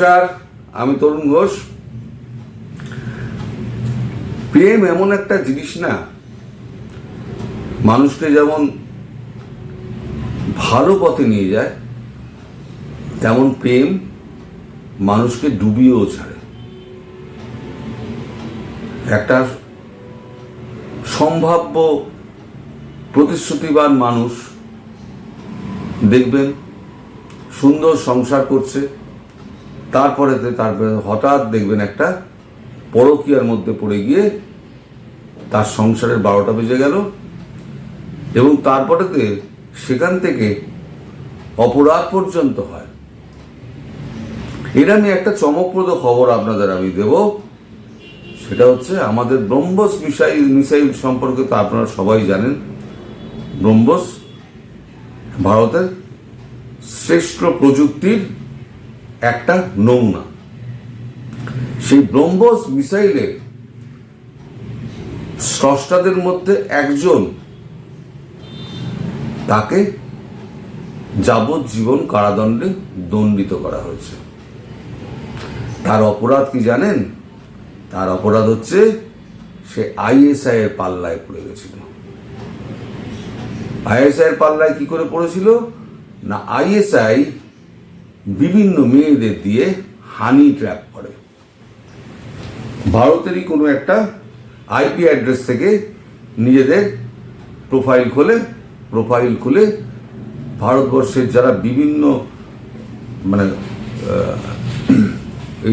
নমস্কার আমি তরুণ ঘোষ। প্রেম এমন একটা জিনিস না, মানুষকে যেমন ভালো পথে নিয়ে যায়, তেমন প্রেম মানুষকে ডুবিয়েও ছাড়ে। একটা সম্ভাব্য প্রতিশ্রুতিবান মানুষ দেখবেন, সুন্দর সংসার করছে তারপরে তারপরে হঠাৎ দেখবেন একটা পরকীয়ার মধ্যে পড়ে গিয়ে তার সংসারের বারোটা বেজে গেল এবং তারপরেতে সেখান থেকে অপরাধ পর্যন্ত হয়। এটা নিয়ে একটা চমকপ্রদ খবর আপনাদের আমি দেব। সেটা হচ্ছে আমাদের ব্রহ্মস মিসাইল মিসাইল সম্পর্কে তো আপনারা সবাই জানেন। ব্রহ্মস ভারতের শ্রেষ্ঠ প্রযুক্তির একটা নমুনা। সেই ব্রহ্মস মিসাইলে স্রষ্টাদের মধ্যে একজন তাকে যাবজ্জীবন কারাদণ্ডে দণ্ডিত করা হয়েছে। তার অপরাধ কি জানেন? তার অপরাধ হচ্ছে সে আইএসআই এর পাল্লায় পড়ে গেছিল। আইএসআই এর পাল্লায় কি করে পড়েছিল? না, আইএসআই বিভিন্ন মেয়েদের দিয়ে হানি ট্র্যাপ করে। ভারতেরই কোনো একটা আইপি অ্যাড্রেস থেকে নিজেদের প্রোফাইল খোলে প্রোফাইল খুলে ভারতবর্ষের যারা বিভিন্ন মানে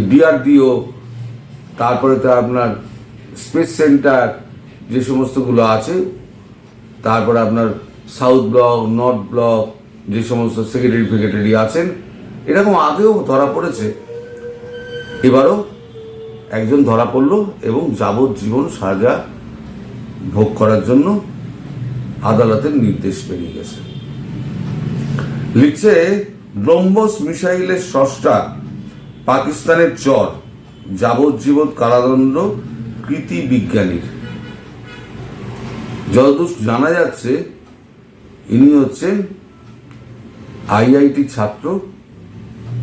ডিআরডিও তারপরে তো আপনার স্পেস সেন্টার যে সমস্তগুলো আছে, তারপরে আপনার সাউথ ব্লক নর্থ ব্লক যে সমস্ত সেক্রেটারি ফেক্রেটারি আছেন এরকম আগেও ধরা পড়েছে। এবারও একজন ধরা পড়ল এবং যাবজ্জীবন সাজা ভোগ করার জন্য আদালতের নির্দেশ বেরিয়ে গেছে। লিখছে, ব্রহ্মস মিসাইলের স্রষ্টা, পাকিস্তানের চর, যাবজ্জীবন কারাদণ্ড, কৃতি বিজ্ঞানীর। যতদূর জানা যাচ্ছে, ইনি হচ্ছেন আইআইটি ছাত্র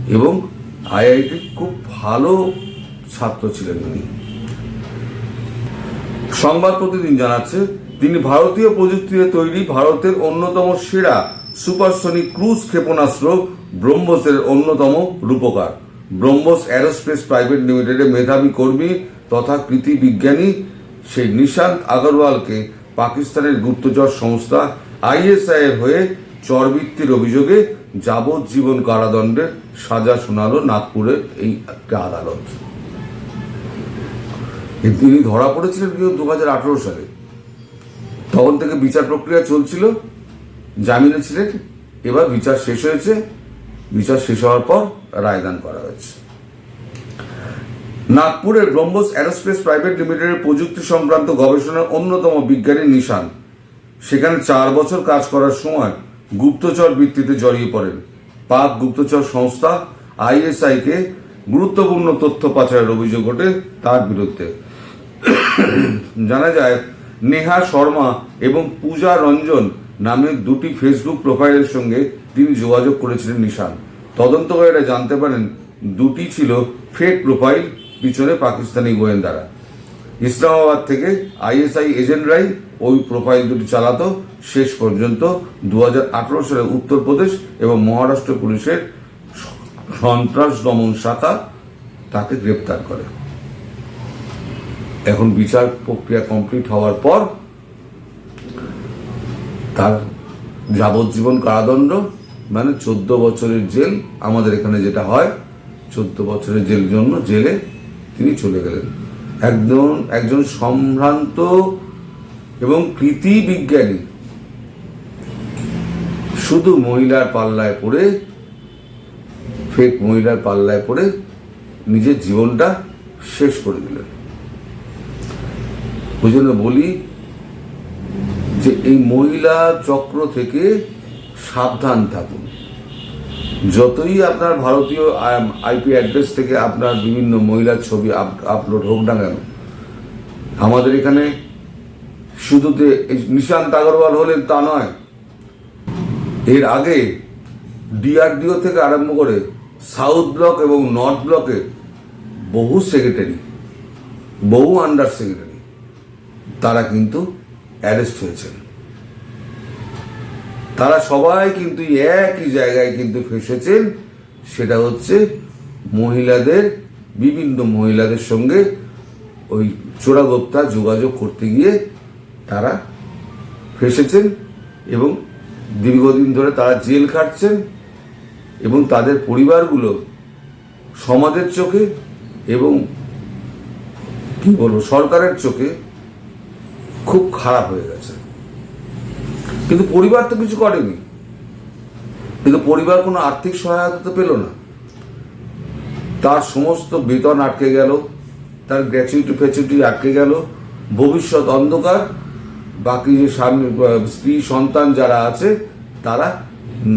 এবং আইআইটি খুব ভালো ছাত্র ছিলেন উনি। সংবাদ প্রতিদিন জানাচ্ছে, তিনি ভারতীয় প্রযুক্তিতে তৈরি ভারতের অন্যতম সেরা সুপারসনিক ক্রুজ ক্ষেপণাস্ত্র ব্রহ্মসের অন্যতম রূপকার। ব্রহ্মস অ্যারোস্পেস প্রাইভেট লিমিটেডের মেধাবী কর্মী তথা কৃতি বিজ্ঞানী সেই নিশান্ত আগরওয়ালকে পাকিস্তানের গুপ্তচর সংস্থা আইএসআই এর হয়ে চরবৃত্তির অভিযোগে যাবজ্জীবন কারাদণ্ডের সাজা শোনালো নাগপুরের এই একটা আদালত। তিনি ধরা পড়েছিলেন কিন্তু দু হাজার আঠেরো সালে। তখন থেকে বিচার প্রক্রিয়া চলছিল, জামিনে ছিলেন, এবার বিচার শেষ হয়েছে, বিচার শেষ হওয়ার পর রায়দান করা হয়েছে। নাগপুরের ব্রহ্মস অ্যারোস্পেস প্রাইভেট লিমিটেডের প্রযুক্তি সংক্রান্ত গবেষণার অন্যতম বিজ্ঞানী নিশান, সেখানে চার বছর কাজ করার সময় গুপ্তচর বৃত্তিতে জড়িয়ে পড়েন। পাক গুপ্তচর সংস্থা আইএসআই কে গুরুত্বপূর্ণ তথ্য পাচারের অভিযোগ ওঠে তার বিরুদ্ধে। জানা যায়, নেহা শর্মা এবং পূজা রঞ্জন নামের দুটি ফেসবুক প্রোফাইলের সঙ্গে তিনি যোগাযোগ করেছিলেন নিশান। তদন্তকারীরা জানতে পারেন, দুটি ছিল ফেক প্রোফাইল, পিছনে পাকিস্তানি গোয়েন্দারা। ইসলামাবাদ থেকে আইএসআই এজেন্টরাই ওই প্রোফাইল দুটি চালাতো শেষ পর্যন্ত দু হাজার আঠারো সালে উত্তরপ্রদেশ এবং মহারাষ্ট্র পুলিশের সন্ত্রাস দমন শাখা তাকে গ্রেপ্তার করে। এখন বিচার প্রক্রিয়া কমপ্লিট হওয়ার পর তার যাবজ্জীবন কারাদণ্ড মানে চোদ্দ বছরের জেল, আমাদের এখানে যেটা হয়, চোদ্দ বছরের জেল জন্য জেলে তিনি চলে গেলেন। একজন একজন সম্ভ্রান্ত এবং কৃতি বিজ্ঞানী শুধু মহিলার পাল্লায় পড়ে ফেক মহিলার পাল্লায় পড়ে নিজের জীবনটা শেষ করে দিলেন। ওই জন্য বলি যে এই মহিলা চক্র থেকে সাবধান থাকুন। যতই আপনার ভারতীয় আইপি অ্যাড্রেস থেকে আপনার বিভিন্ন মহিলার ছবি আপলোড হোক না কেন, আমাদের এখানে শুধু যে এই নিশান্ত আগরওয়াল হলেন তা নয় এর আগে ডিআরডিও থেকে আরম্ভ করে সাউথ ব্লক এবং নর্থ ব্লকের বহু সেক্রেটারি বহু আন্ডার সেক্রেটারি তারা কিন্তু অ্যারেস্ট হয়েছেন। তারা সবাই কিন্তু একই জায়গায় কিন্তু ফেসেছেন, সেটা হচ্ছে মহিলাদের, বিভিন্ন মহিলাদের সঙ্গে ওই চোরাগোপ্তা যোগাযোগ করতে গিয়ে তারা ফেসেছেন এবং দীর্ঘদিন ধরে তারা জেল খাটছেন এবং তাদের পরিবারগুলো সমাজের চোখে এবং কি বলব, সরকারের চোখে খুব খারাপ হয়ে গেছে। কিন্তু পরিবার তো কিছু করেনি। কিন্তু পরিবার কোনো আর্থিক সহায়তা তো পেল না। তার সমস্ত বেতন আটকে গেল, তার গ্র্যাচুইটি ফ্যাচুইটি আটকে গেল, ভবিষ্যৎ অন্ধকার বাকি যে স্বামী স্ত্রী, সন্তান যারা আছে, তারা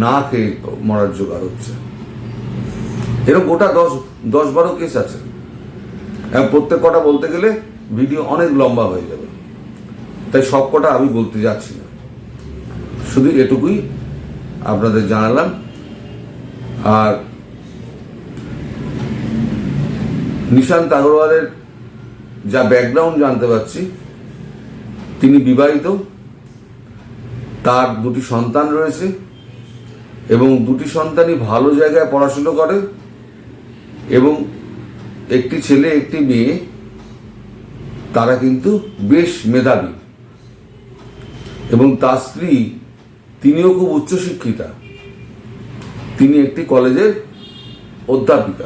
না খেয়ে মরার জোগাড় হচ্ছে। এরকম গোটা দশ দশ বারো কেস আছে। প্রত্যেক কটা বলতে গেলে ভিডিও অনেক লম্বা হয়ে যাবে। তাই সব কটা আমি বলতে যাচ্ছি না। শুধু এটুকুই আপনাদের জানালাম। আর নিশান্ত আগরওয়ালের যা ব্যাকগ্রাউন্ড জানতে পারছি তিনি বিবাহিত। তার দুটি সন্তান রয়েছে এবং দুটি সন্তানই ভালো জায়গায় পড়াশুনো করে এবং একটি ছেলে, একটি মেয়ে, তারা কিন্তু বেশ মেধাবী। এবং তার স্ত্রী, তিনিও খুব উচ্চশিক্ষিতা। তিনি একটি কলেজের অধ্যাপিকা।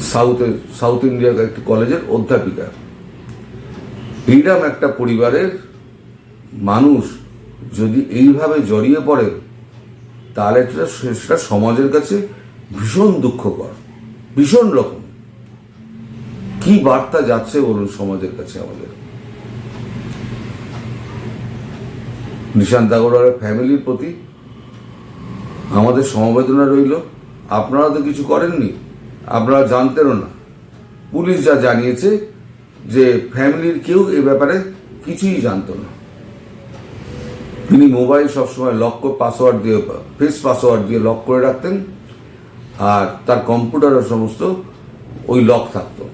সাউথে সাউথ ইন্ডিয়ার একটি কলেজের অধ্যাপিকা। এইরকম একটা পরিবারের মানুষ যদি এইভাবে জড়িয়ে পড়ে, তাহলে সেটা সমাজের কাছে ভীষণ দুঃখকর, ভীষণ রকম। কি বার্তা যাচ্ছে বলুন সমাজের কাছে আমাদের? নিশান্ত আগরওয়ালের ফ্যামিলির প্রতি আমাদের সমবেদনা রইল। আপনারা তো কিছু করেননি, আপনারা জানতেনও না। পুলিশ যা জানিয়েছে যে ফ্যামিলির কেউ এ ব্যাপারে কিছুই জানতো না। তিনি মোবাইল সবসময় লক করে পাসওয়ার্ড দিয়ে, ফেস পাসওয়ার্ড দিয়ে লক করে রাখতেন আর তার কম্পিউটারের সমস্ত ওই লক থাকতো।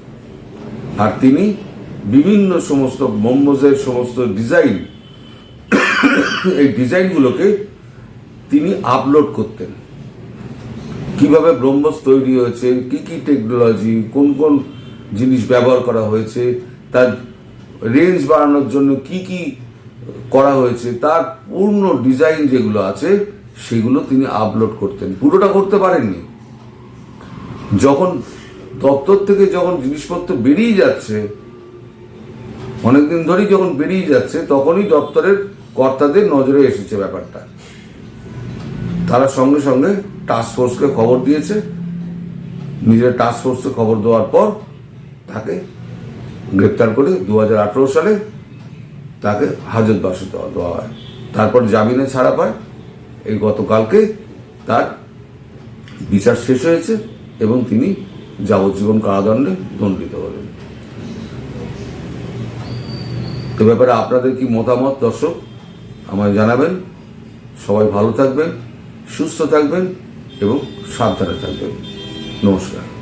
আর তিনি বিভিন্ন সমস্ত মোমোজের সমস্ত ডিজাইন, এই ডিজাইনগুলোকে তিনি আপলোড করতেন। কীভাবে ব্রহ্মস তৈরি হয়েছে, কি কি টেকনোলজি, কোন কোন জিনিস ব্যবহার করা হয়েছে, তার রেঞ্জ বাড়ানোর জন্য কি কি করা হয়েছে, তার পূর্ণ ডিজাইন যেগুলো আছে, সেগুলো তিনি আপলোড করতেন। পুরোটা করতে পারেননি। যখন দপ্তর থেকে যখন জিনিসপত্র বেরিয়ে যাচ্ছে, অনেকদিন ধরেই যখন বেরিয়ে যাচ্ছে, তখনই দপ্তরের কর্তাদের নজরে এসেছে ব্যাপারটা। তারা সঙ্গে সঙ্গে টাস্ক ফোর্সকে খবর দিয়েছে। নিজের টাস্ক ফোর্সকে খবর দেওয়ার পর তাকে গ্রেপ্তার করে দু হাজার আঠেরো সালে তাকে হাজতবাসে দেওয়া দেওয়া হয়। তারপর জামিনে ছাড়া পায়। এই গতকালকে তার বিচার শেষ হয়েছে এবং তিনি যাবজ্জীবন কারাদণ্ডে দণ্ডিত হলেন। এ ব্যাপারে আপনাদের কি মতামত, দর্শক? আমায় জানাবেন। সবাই ভালো থাকবেন, সুস্থ থাকবেন এবং সাবধানে থাকবেন। নমস্কার।